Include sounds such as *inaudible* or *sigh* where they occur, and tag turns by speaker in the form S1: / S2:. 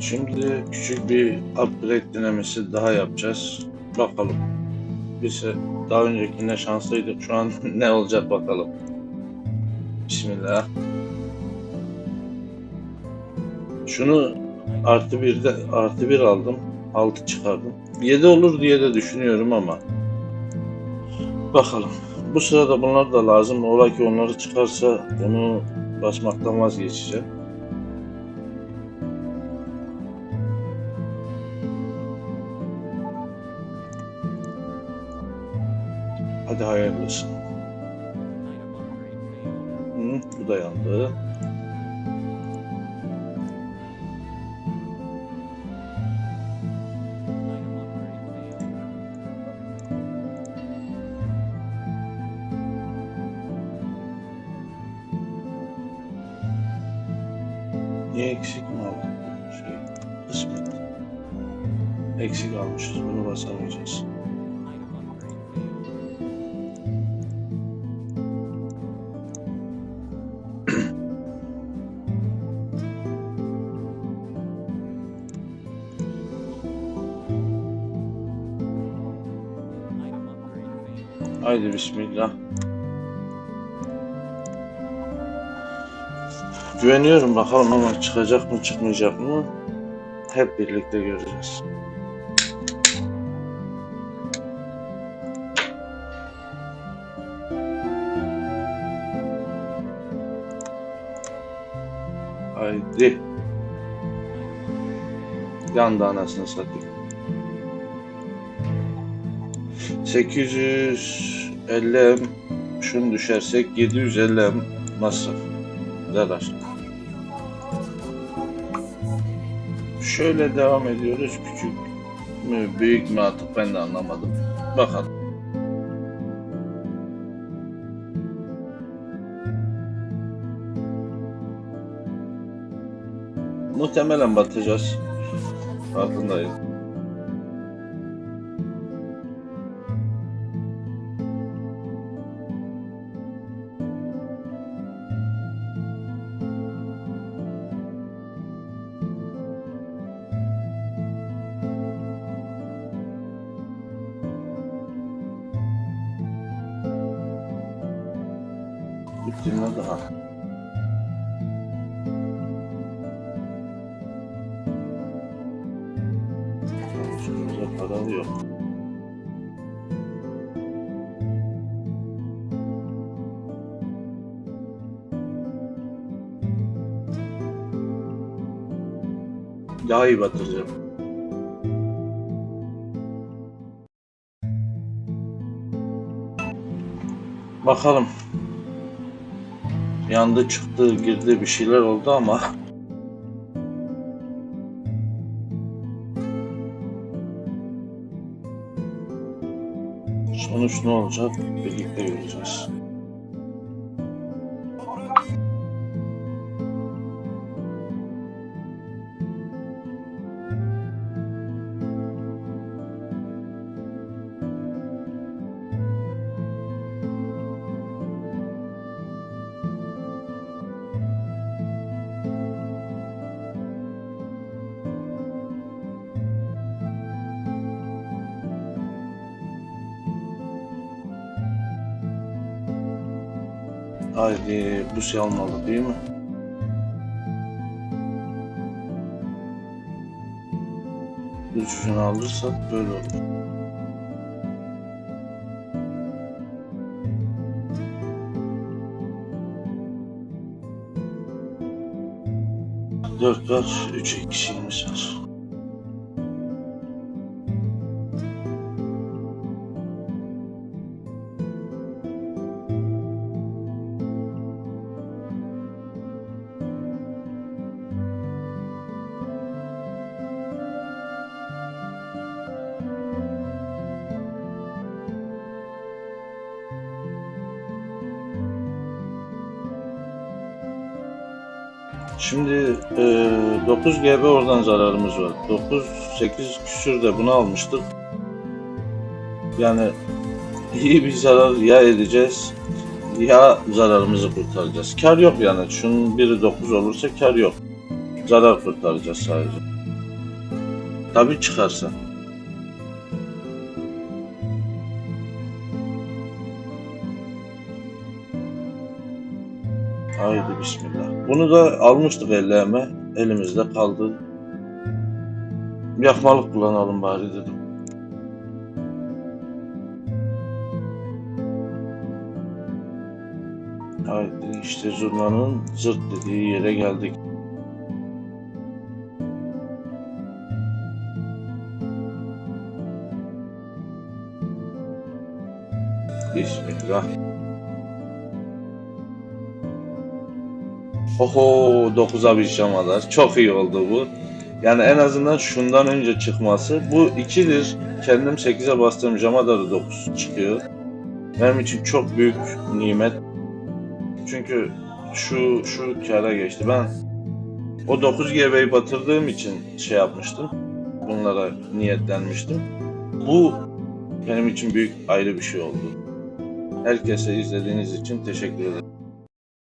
S1: Şimdi küçük bir upgrade denemesi daha yapacağız. Bakalım. Biz daha öncekinde şanslıydık. Şu an *laughs* ne olacak bakalım. Bismillah. Şunu artı birde artı bir aldım. Altı çıkardım. Yedi olur diye de düşünüyorum ama. Bakalım. Bu sırada bunlar da lazım. Ola ki onları çıkarsa bunu basmaktan vazgeçeceğim. Hadi hayırlısı. Hı, bu da yandı. Niye eksik mi aldık? Şey, kısmet. Eksik almışız. Bunu basamayacağız. Haydi bismillah. Güveniyorum bakalım ama çıkacak mı çıkmayacak mı? Hep birlikte göreceğiz. Haydi. Yandı anasını satayım. 850 M şunu düşersek 750 M masraf. Zarar. Şöyle devam ediyoruz. Küçük mü büyük mü artık ben de anlamadım. Bakalım. Muhtemelen batacağız. Farkındayım. Bittiğinde daha. Üstümüzde para yok. Daha iyi batıracağım. Bakalım. Yandı çıktı girdi bir şeyler oldu ama sonuç ne olacak birlikte göreceğiz. Haydi bu şey almalı değil mi? Ucunu alırsak böyle olur. Dört var, üç eksiğimiz var. Şimdi e, 9 GB oradan zararımız var. 9 8 küsür de bunu almıştık. Yani iyi bir zarar ya edeceğiz ya zararımızı kurtaracağız. Kar yok yani. Şunun biri 9 olursa kar yok. Zarar kurtaracağız sadece. Tabii çıkarsa. Haydi bismillah. Bunu da almıştık ellerime. Elimizde kaldı. Yakmalık kullanalım bari dedim. Haydi işte zurnanın zırt dediği yere geldik. Bismillah. Oho 9'a bir şamalar. Çok iyi oldu bu. Yani en azından şundan önce çıkması. Bu 2'dir. Kendim 8'e bastığım jamada da 9 çıkıyor. Benim için çok büyük nimet. Çünkü şu şu kara geçti. Ben o 9 GB'yi batırdığım için şey yapmıştım. Bunlara niyetlenmiştim. Bu benim için büyük ayrı bir şey oldu. Herkese izlediğiniz için teşekkür ederim.